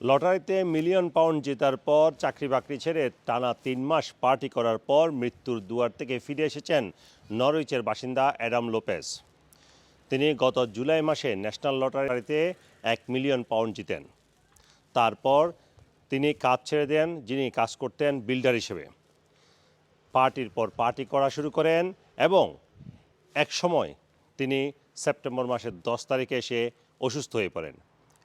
লটারিতে million pound জেতার পর চাকরি বাকরি ছেড়ে টানা তিন মাস পার্টি করার পর মৃত্যুর দুয়ার থেকে ফিরে এসেছেন নরউইচের বাসিন্দা অ্যাডাম লোপেজ। তিনি গত জুলাই মাসে ন্যাশনাল লটারিতে এক মিলিয়ন পাউন্ড জিতেন। তারপর তিনি কাজ ছেড়ে দেন, যিনি কাজ করতেন বিল্ডার হিসেবে। পার্টির পর পার্টি করা শুরু করেন এবং এক সময় তিনি সেপ্টেম্বর মাসের দশ তারিখে এসে অসুস্থ হয়ে পড়েন।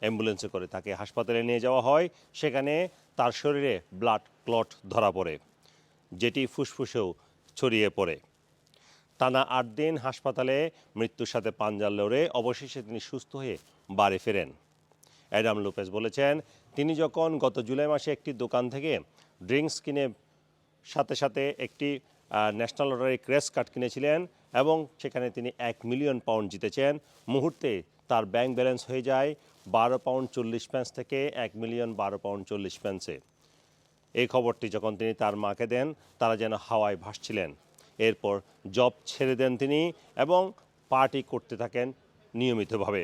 অ্যাম্বুলেন্সে করে তাকে হাসপাতালে নিয়ে যাওয়া হয়। সেখানে তার শরীরে ব্লাড ক্লট ধরা পড়ে, যেটি ফুসফুসেও ছড়িয়ে পড়ে। টানা আট দিন হাসপাতালে মৃত্যুর সাথে পাঞ্জাল লড়ে অবশেষে তিনি সুস্থ হয়ে বাড়ি ফেরেন। অ্যাডাম লোপেজ বলেছেন, তিনি যখন গত জুলাই মাসে একটি দোকান থেকে ড্রিঙ্কস কিনে সাথে সাথে একটি ন্যাশনাল লটারি ক্রেস কার্ড কিনেছিলেন এবং সেখানে তিনি এক মিলিয়ন পাউন্ড জিতেছেন, মুহূর্তে তার ব্যাংক ব্যালেন্স হয়ে যায় বারো পাউন্ড চল্লিশ প্যান্স থেকে এক মিলিয়ন বারো পাউন্ড চল্লিশ প্যান্সে এই খবরটি যখন তিনি তার মাকে দেন, তারা যেন হাওয়ায় ভাসছিলেন। এরপর জব ছেড়ে দেন তিনি এবং পার্টি করতে থাকেন নিয়মিতভাবে।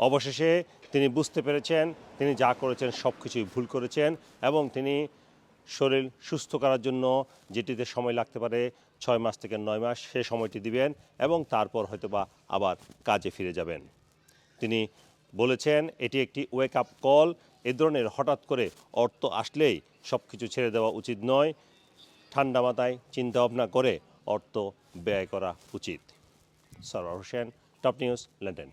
অবশেষে তিনি বুঝতে পেরেছেন, তিনি যা করেছেন সব কিছুই ভুল করেছেন এবং তিনি শরীর সুস্থ করার জন্য যেটিতে সময় লাগতে পারে ছয় মাস থেকে নয় মাস সে সময়টি দিবেন এবং তারপর হয়তোবা আবার কাজে ফিরে যাবেন। তিনি বলেছেন, এটি একটি ওয়েক আপ কল এ ধরনের হঠাৎ করে অর্থ আসলেই সব কিছু ছেড়ে দেওয়া উচিত নয়। ঠান্ডা মাথায় চিন্তা ভাবনা করে অর্থ ব্যয় করা উচিত। Sarwar Hossain, top news, London.